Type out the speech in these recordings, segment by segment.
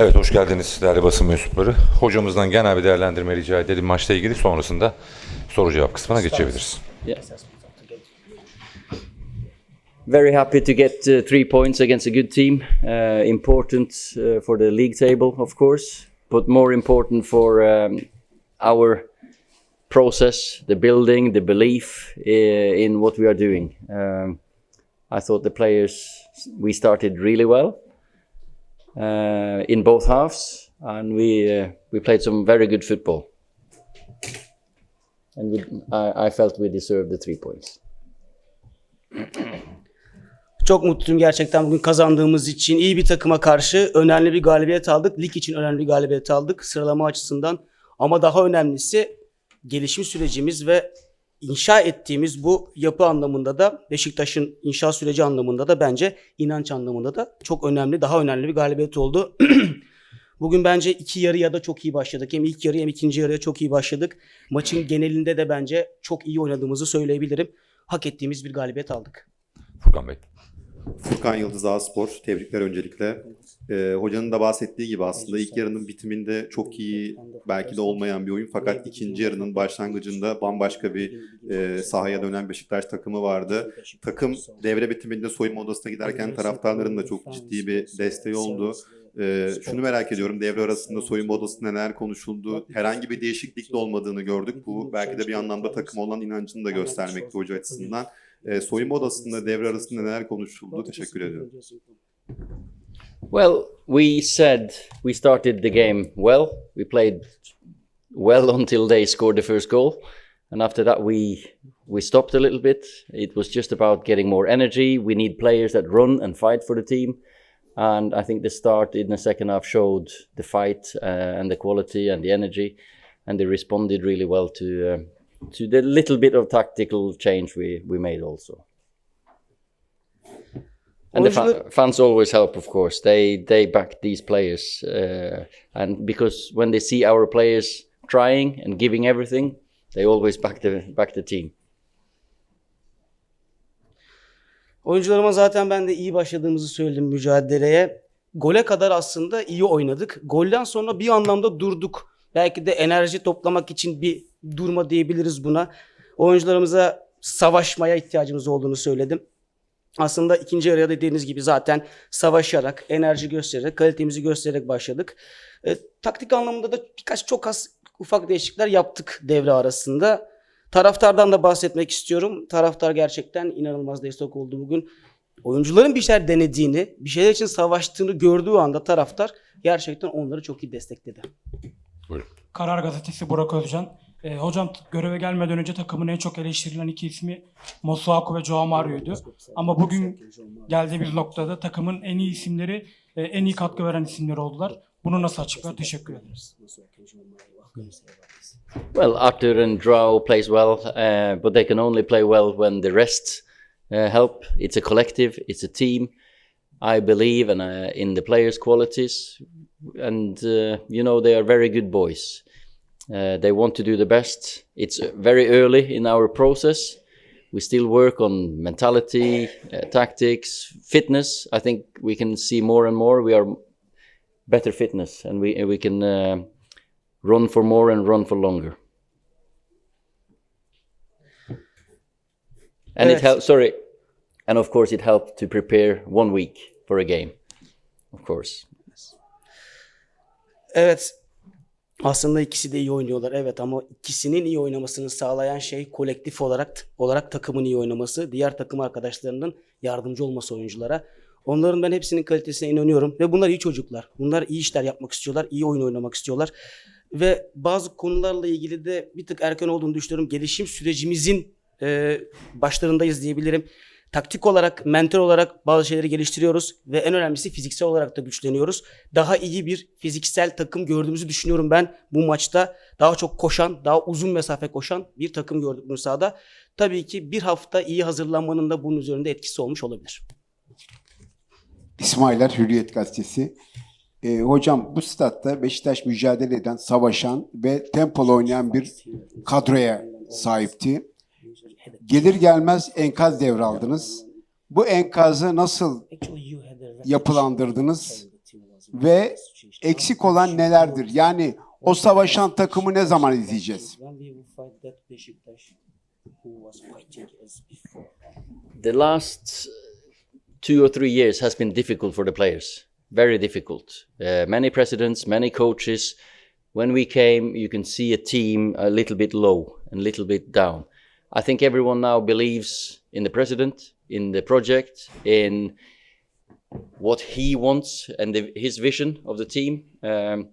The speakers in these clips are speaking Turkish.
Evet hoş geldiniz değerli basın mensupları. Hocamızdan genel bir değerlendirme rica edelim maçla ilgili. Sonrasında soru cevap kısmına geçebiliriz. Very happy to get uh, three points against a good team. Uh, important uh, for the league table, of course, but more important for um, our process, the building, the belief uh, in what we are doing. Um, I thought the players we started really well uh, in both halves, and we uh, we played some very good football. And we, I, I felt we deserved the three points. Çok mutluyum gerçekten bugün kazandığımız için. iyi bir takıma karşı önemli bir galibiyet aldık. Lig için önemli bir galibiyet aldık sıralama açısından. Ama daha önemlisi gelişim sürecimiz ve inşa ettiğimiz bu yapı anlamında da Beşiktaş'ın inşa süreci anlamında da bence inanç anlamında da çok önemli, daha önemli bir galibiyet oldu. Bugün bence iki yarı ya da çok iyi başladık. Hem ilk yarı hem ikinci yarıya çok iyi başladık. Maçın genelinde de bence çok iyi oynadığımızı söyleyebilirim. Hak ettiğimiz bir galibiyet aldık. Furkan Bey. Furkan Yıldız A-Spor. Tebrikler öncelikle. Ee, hocanın da bahsettiği gibi aslında ilk yarının bitiminde çok iyi belki de olmayan bir oyun fakat ikinci yarının başlangıcında bambaşka bir e, sahaya dönen Beşiktaş takımı vardı. Takım devre bitiminde soyunma odasına giderken taraftarların da çok ciddi bir desteği oldu. Ee, şunu merak ediyorum devre arasında soyunma odasında neler konuşuldu? Herhangi bir değişiklik de olmadığını gördük. Bu belki de bir anlamda takım olan inancını da göstermekte hoca açısından. Ee, soyunma odasında devre arasında neler konuşuldu? Teşekkür ediyorum. Well, we said we started the game well. We played well until they scored the first goal, and after that we we stopped a little bit. It was just about getting more energy. We need players that run and fight for the team, and I think the start in the second half showed the fight uh, and the quality and the energy, and they responded really well to uh, to the little bit of tactical change we we made also. And the fa- fans always help, of course. They they back these players, uh, and because when they see our players trying and giving everything, they always back the back the team. Oyuncularıma zaten ben de iyi başladığımızı söyledim mücadeleye. Gole kadar aslında iyi oynadık. Golden sonra bir anlamda durduk. Belki de enerji toplamak için bir durma diyebiliriz buna. Oyuncularımıza savaşmaya ihtiyacımız olduğunu söyledim. Aslında ikinci yarıya dediğiniz gibi zaten savaşarak, enerji göstererek, kalitemizi göstererek başladık. E, taktik anlamında da birkaç çok az ufak değişiklikler yaptık devre arasında. Taraftardan da bahsetmek istiyorum. Taraftar gerçekten inanılmaz destek oldu bugün. Oyuncuların bir şeyler denediğini, bir şeyler için savaştığını gördüğü anda taraftar gerçekten onları çok iyi destekledi. Buyurun. Karar Gazetesi Burak Özcan. Ee, hocam göreve gelmeden önce takımın en çok eleştirilen iki ismi Mosuaku ve Joao Mario'ydu. Ama bugün geldiğimiz noktada takımın en iyi isimleri, e, en iyi katkı veren isimler oldular. Bunu nasıl açıklar? Teşekkür ederiz. Well, Arthur and Joao plays well, uh, but they can only play well when the rest uh, help. It's a collective, it's a team. I believe and uh, in the players' qualities, and uh, you know they are very good boys. Uh, they want to do the best. It's uh, very early in our process. We still work on mentality, uh, tactics, fitness. I think we can see more and more. We are better fitness, and we we can run for more and run for longer. And it Yes. helped. Sorry, and of course it helped to prepare one week for a game. Of course. Evet. Aslında ikisi de iyi oynuyorlar. Evet ama ikisinin iyi oynamasını sağlayan şey kolektif olarak olarak takımın iyi oynaması, diğer takım arkadaşlarının yardımcı olması oyunculara. Onların ben hepsinin kalitesine inanıyorum ve bunlar iyi çocuklar. Bunlar iyi işler yapmak istiyorlar, iyi oyun oynamak istiyorlar. Ve bazı konularla ilgili de bir tık erken olduğunu düşünüyorum. Gelişim sürecimizin e, başlarındayız diyebilirim. Taktik olarak, mental olarak bazı şeyleri geliştiriyoruz ve en önemlisi fiziksel olarak da güçleniyoruz. Daha iyi bir fiziksel takım gördüğümüzü düşünüyorum ben bu maçta. Daha çok koşan, daha uzun mesafe koşan bir takım gördük bu sahada. Tabii ki bir hafta iyi hazırlanmanın da bunun üzerinde etkisi olmuş olabilir. İsmailer Hürriyet Gazetesi. Ee, hocam bu statta Beşiktaş mücadele eden, savaşan ve tempolu oynayan bir kadroya sahipti. Gelir gelmez enkaz devraldınız. Bu enkazı nasıl yapılandırdınız? ve eksik olan nelerdir? Yani o savaşan takımı ne zaman izleyeceğiz? the last two or three years has been difficult for the players. Very difficult. Uh, many presidents many coaches. When we came you can see a team a little bit low and a little bit down i think everyone now believes in the president in the project in what he wants and the, his vision of the team um,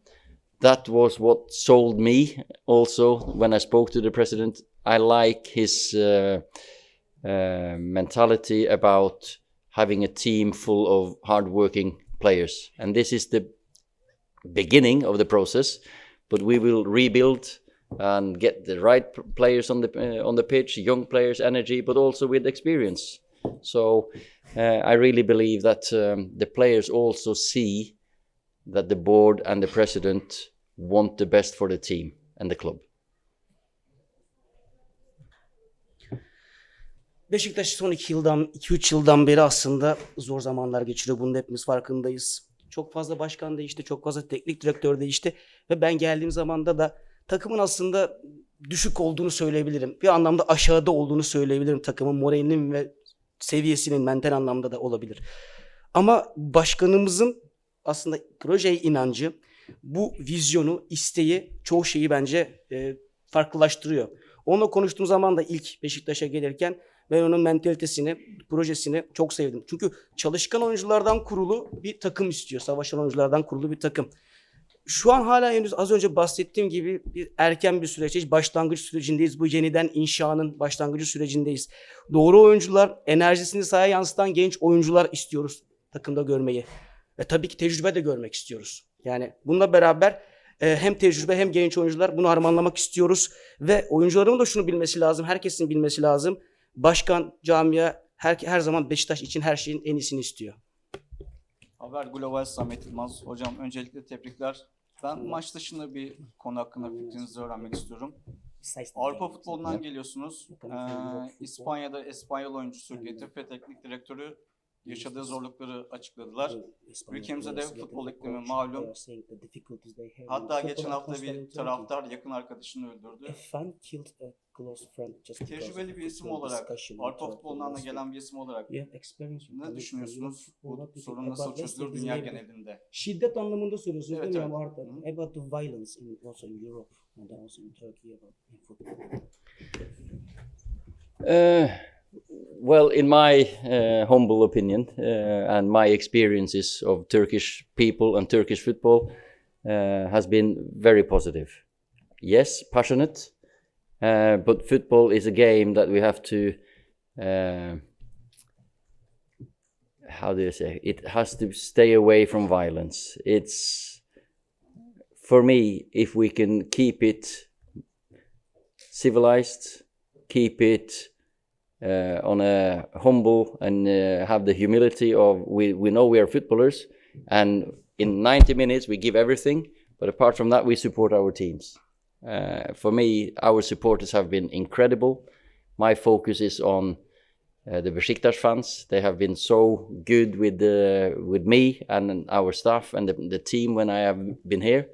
that was what sold me also when i spoke to the president i like his uh, uh, mentality about having a team full of hardworking players. And this is the beginning of the process, but we will rebuild and get the right players on the uh, on the pitch, young players, energy, but also with experience. So uh, I really believe that um, the players also see that the board and the president want the best for the team and the club. Beşiktaş son 2 yıldan 2-3 yıldan beri aslında zor zamanlar geçiriyor. Bunun hepimiz farkındayız. Çok fazla başkan değişti, çok fazla teknik direktör değişti ve ben geldiğim zamanda da takımın aslında düşük olduğunu söyleyebilirim. Bir anlamda aşağıda olduğunu söyleyebilirim takımın moralinin ve seviyesinin mental anlamda da olabilir. Ama başkanımızın aslında projeye inancı, bu vizyonu, isteği çoğu şeyi bence e, farklılaştırıyor. Onunla konuştuğum zaman da ilk Beşiktaş'a gelirken ben onun mentalitesini, projesini çok sevdim. Çünkü çalışkan oyunculardan kurulu bir takım istiyor. Savaşan oyunculardan kurulu bir takım. Şu an hala henüz az önce bahsettiğim gibi bir erken bir süreç, başlangıç sürecindeyiz. Bu yeniden inşanın başlangıcı sürecindeyiz. Doğru oyuncular, enerjisini sahaya yansıtan genç oyuncular istiyoruz takımda görmeyi. Ve tabii ki tecrübe de görmek istiyoruz. Yani bununla beraber e, hem tecrübe hem genç oyuncular bunu harmanlamak istiyoruz. Ve oyuncuların da şunu bilmesi lazım, herkesin bilmesi lazım. Başkan, camia her, her zaman Beşiktaş için her şeyin en iyisini istiyor. Haber Global Samet. Hocam öncelikle tebrikler. Ben maç dışında bir konu hakkında fikrinizi öğrenmek istiyorum. Avrupa futbolundan geliyorsunuz. Ee, İspanya'da İspanyol oyuncusu Getafe teknik direktörü yaşadığı zorlukları açıkladılar. Ülkemize de futbol iklimi malum. Hatta geçen hafta bir taraftar yakın arkadaşını öldürdü. Tecrübeli bir isim olarak, Avrupa futbolundan da gelen bir isim olarak ne düşünüyorsunuz? Bu sorun nasıl çözülür dünya genelinde? Şiddet anlamında söylüyorsunuz Evet, değil mi? evet. Arda? About the violence in, also in Europe and also in Turkey about in football. Well, in my uh, humble opinion uh, and my experiences of Turkish people and Turkish football uh, has been very positive. Yes, passionate, uh, but football is a game that we have to. How do you say? It has to stay away from violence. It's for me if we can keep it civilized, keep it uh, on a humble and uh, have the humility of we, we know we are footballers and in 90 minutes we give everything but apart from that we support our teams. Uh, for me our supporters have been incredible. My focus is on uh, the Besiktas fans. They have been so good with the with me and our staff and the, the team when I have been here.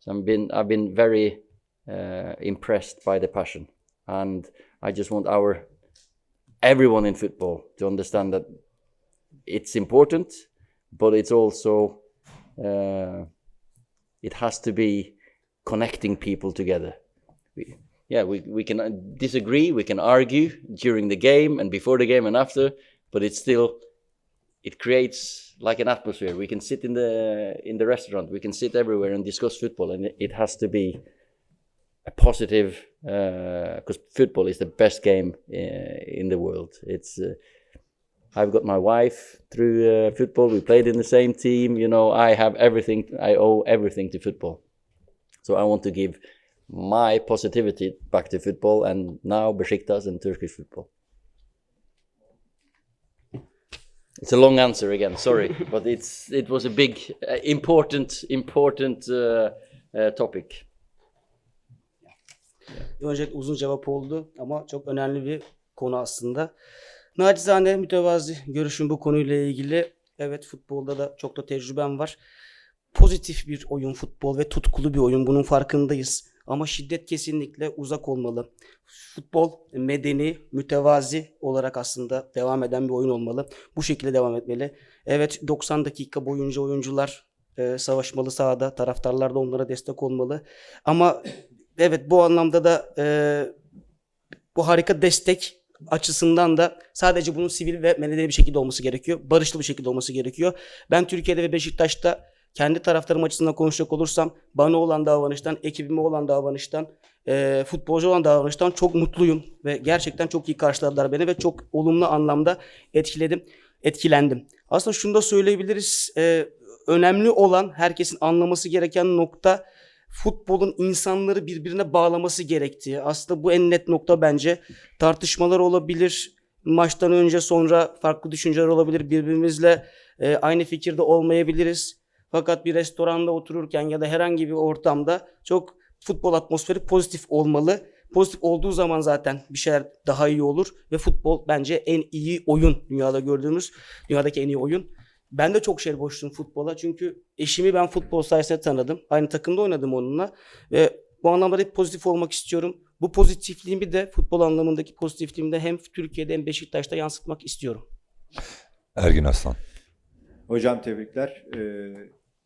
So I've been I've been very uh, impressed by the passion. And I just want our everyone in football to understand that it's important, but it's also uh, it has to be connecting people together. We, yeah, we, we can uh, disagree, we can argue during the game and before the game and after, but it's still it creates like an atmosphere. We can sit in the in the restaurant, we can sit everywhere and discuss football, and it, it has to be a positive because football is the best game uh, in the world. It's uh, I've got my wife through uh, football. We played in the same team. You know, I have everything. I owe everything to football. So I want to give my positivity back to football, and now Besiktas and Turkish football. It's a long answer again. Sorry, but it's it was a big, uh, important, important uh, uh, topic. Öncelikle uzun cevap oldu ama çok önemli bir konu aslında. Nacizane mütevazi görüşüm bu konuyla ilgili. Evet futbolda da çok da tecrübem var. pozitif bir oyun futbol ve tutkulu bir oyun. Bunun farkındayız. Ama şiddet kesinlikle uzak olmalı. Futbol medeni, mütevazi olarak aslında devam eden bir oyun olmalı. Bu şekilde devam etmeli. Evet 90 dakika boyunca oyuncular e, savaşmalı sahada. Taraftarlar da onlara destek olmalı. Ama evet bu anlamda da e, bu harika destek açısından da sadece bunun sivil ve medeni bir şekilde olması gerekiyor. Barışlı bir şekilde olması gerekiyor. Ben Türkiye'de ve Beşiktaş'ta kendi taraftarım açısından konuşacak olursam bana olan davranıştan, ekibime olan davranıştan, e, futbolcu olan davranıştan çok mutluyum ve gerçekten çok iyi karşıladılar beni ve çok olumlu anlamda etkiledim, etkilendim. Aslında şunu da söyleyebiliriz. e, önemli olan herkesin anlaması gereken nokta futbolun insanları birbirine bağlaması gerektiği. Aslında bu en net nokta bence. Tartışmalar olabilir. Maçtan önce sonra farklı düşünceler olabilir. Birbirimizle e, aynı fikirde olmayabiliriz. Fakat bir restoranda otururken ya da herhangi bir ortamda çok futbol atmosferi pozitif olmalı. Pozitif olduğu zaman zaten bir şeyler daha iyi olur ve futbol bence en iyi oyun dünyada gördüğümüz dünyadaki en iyi oyun. Ben de çok şey borçluyum futbola çünkü eşimi ben futbol sayesinde tanıdım. Aynı takımda oynadım onunla ve bu anlamda hep pozitif olmak istiyorum. Bu pozitifliğimi de futbol anlamındaki pozitifliğimi de hem Türkiye'de hem Beşiktaş'ta yansıtmak istiyorum. Ergin Aslan. Hocam tebrikler. Ee,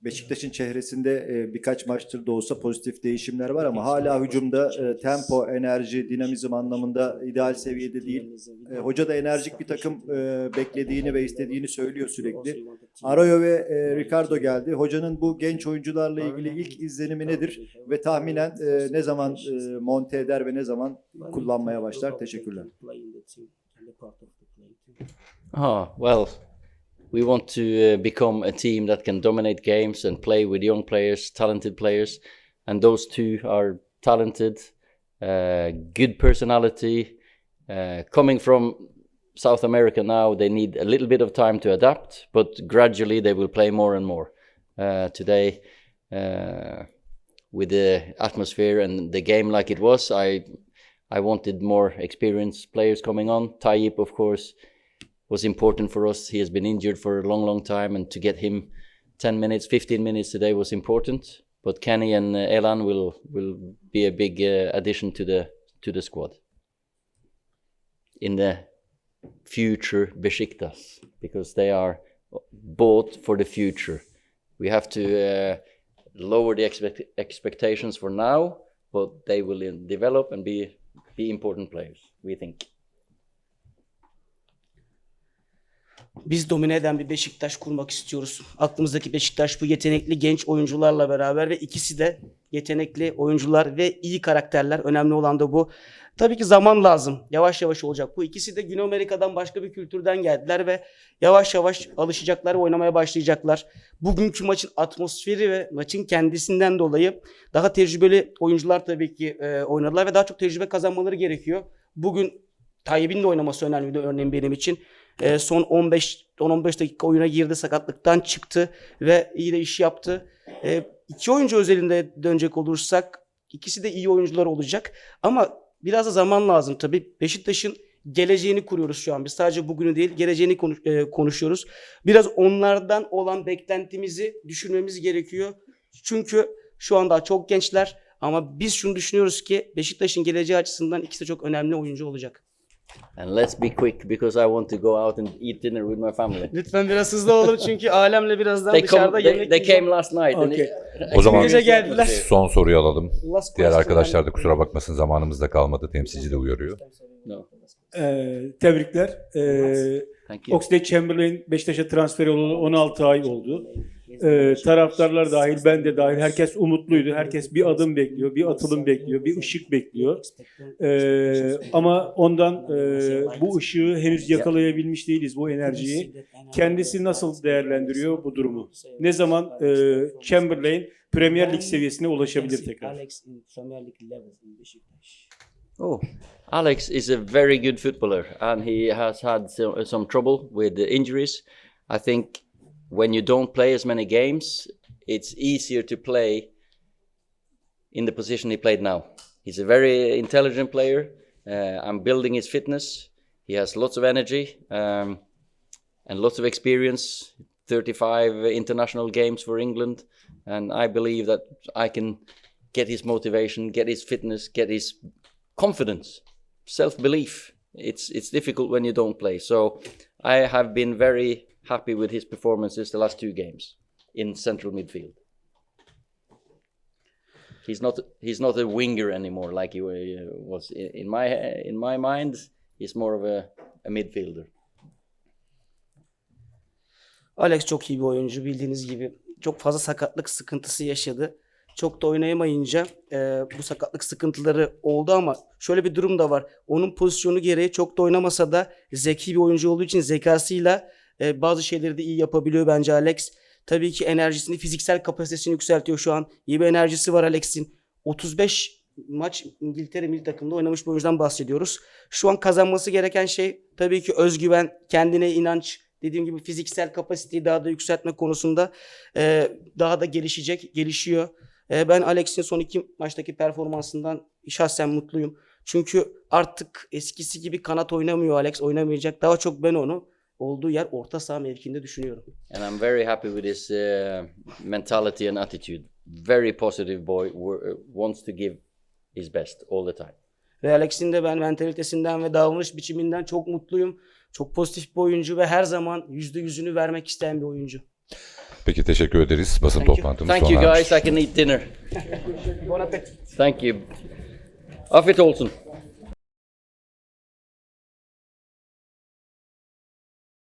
Beşiktaş'ın çehresinde e, birkaç maçtır da olsa pozitif değişimler var ama hala hücumda e, tempo, enerji, dinamizm anlamında ideal seviyede değil. E, Hoca da enerjik bir takım e, beklediğini ve istediğini söylüyor sürekli. Arroyo ve e, Ricardo geldi. Hocanın bu genç oyuncularla ilgili ilk izlenimi nedir? Ve tahminen e, ne zaman e, monte eder ve ne zaman kullanmaya başlar? Teşekkürler. Oh, well, we want to uh, become a team that can dominate games and play with young players, talented players. And those two are talented, uh, good personality. Uh, coming from South America now, they need a little bit of time to adapt, but gradually they will play more and more. Uh, today, uh, with the atmosphere and the game like it was, I I wanted more experienced players coming on. Tayyip, of course, was important for us. He has been injured for a long, long time, and to get him 10 minutes, 15 minutes today was important. But Kenny and uh, Elan will will be a big uh, addition to the to the squad in the future Besiktas because they are bought for the future. We have to uh, lower the expect- expectations for now, but they will uh, develop and be be important players. We think. Biz domine eden bir Beşiktaş kurmak istiyoruz. Aklımızdaki Beşiktaş bu yetenekli genç oyuncularla beraber ve ikisi de yetenekli oyuncular ve iyi karakterler. Önemli olan da bu. Tabii ki zaman lazım. Yavaş yavaş olacak. Bu ikisi de Güney Amerika'dan başka bir kültürden geldiler ve yavaş yavaş alışacaklar, oynamaya başlayacaklar. Bugünkü maçın atmosferi ve maçın kendisinden dolayı daha tecrübeli oyuncular tabii ki e, oynadılar ve daha çok tecrübe kazanmaları gerekiyor. Bugün Tayyip'in de oynaması önemliydi örneğin benim için. E, son 15 10-15 dakika oyuna girdi, sakatlıktan çıktı ve iyi de iş yaptı. E, iki oyuncu özelinde dönecek olursak ikisi de iyi oyuncular olacak ama biraz da zaman lazım tabii. Beşiktaş'ın geleceğini kuruyoruz şu an. Biz sadece bugünü değil, geleceğini konuş- e, konuşuyoruz. Biraz onlardan olan beklentimizi düşürmemiz gerekiyor. Çünkü şu anda çok gençler ama biz şunu düşünüyoruz ki Beşiktaş'ın geleceği açısından ikisi de çok önemli oyuncu olacak. And let's be quick because I want to go out and eat dinner with my family. Lütfen biraz hızlı olalım çünkü alemle birazdan They dışarıda come. They, yemek they yiyeceğim. came last night. and Okay. it- O zaman Gece geldiler. son soruyu alalım. Last Diğer question. arkadaşlar da kusura bakmasın zamanımız da kalmadı. Temsilci de uyarıyor. No. Ee, tebrikler. Ee, Thank you. Oxlade Chamberlain Beşiktaş'a transfer olalı 16 ay oldu. Ee, taraftarlar dahil, ben de dahil herkes umutluydu. Herkes bir adım bekliyor, bir atılım bekliyor, bir ışık bekliyor. Ee, ama ondan e, bu ışığı henüz yakalayabilmiş değiliz, bu enerjiyi. Kendisi nasıl değerlendiriyor bu durumu? Ne zaman e, Chamberlain Premier Lig seviyesine ulaşabilir tekrar? Oh, Alex is a very good footballer, and he has had some, some trouble with the injuries. I think when you don't play as many games, it's easier to play in the position he played now. He's a very intelligent player. Uh, I'm building his fitness. He has lots of energy um, and lots of experience. 35 international games for England. and I believe that I can get his motivation, get his fitness, get his confidence, self-belief. It's it's difficult when you don't play. So I have been very happy with his performances the last two games in central midfield. He's not he's not a winger anymore like he uh, was in, my in my mind. He's more of a, a midfielder. Alex çok iyi bir oyuncu bildiğiniz gibi. Çok fazla sakatlık sıkıntısı yaşadı. Çok da oynayamayınca e, bu sakatlık sıkıntıları oldu ama şöyle bir durum da var. Onun pozisyonu gereği çok da oynamasa da zeki bir oyuncu olduğu için zekasıyla e, bazı şeyleri de iyi yapabiliyor bence Alex. Tabii ki enerjisini, fiziksel kapasitesini yükseltiyor şu an. İyi bir enerjisi var Alex'in. 35 maç İngiltere milli takımda oynamış bir oyuncudan bahsediyoruz. Şu an kazanması gereken şey tabii ki özgüven, kendine inanç, dediğim gibi fiziksel kapasiteyi daha da yükseltme konusunda e, daha da gelişecek, gelişiyor. E, ben Alex'in son iki maçtaki performansından şahsen mutluyum. Çünkü artık eskisi gibi kanat oynamıyor Alex, oynamayacak. Daha çok ben onu olduğu yer orta saha mevkinde düşünüyorum. And I'm very happy with his uh, mentality and attitude. Very positive boy, uh, wants to give his best all the time. Ve Alex'in de ben mentalitesinden ve davranış biçiminden çok mutluyum. Çok pozitif bir oyuncu ve her zaman yüzde yüzünü vermek isteyen bir oyuncu. Peki teşekkür ederiz. Basın Thank toplantımız Thank you guys. I can eat dinner. Bon appetit. Thank you. Afiyet olsun.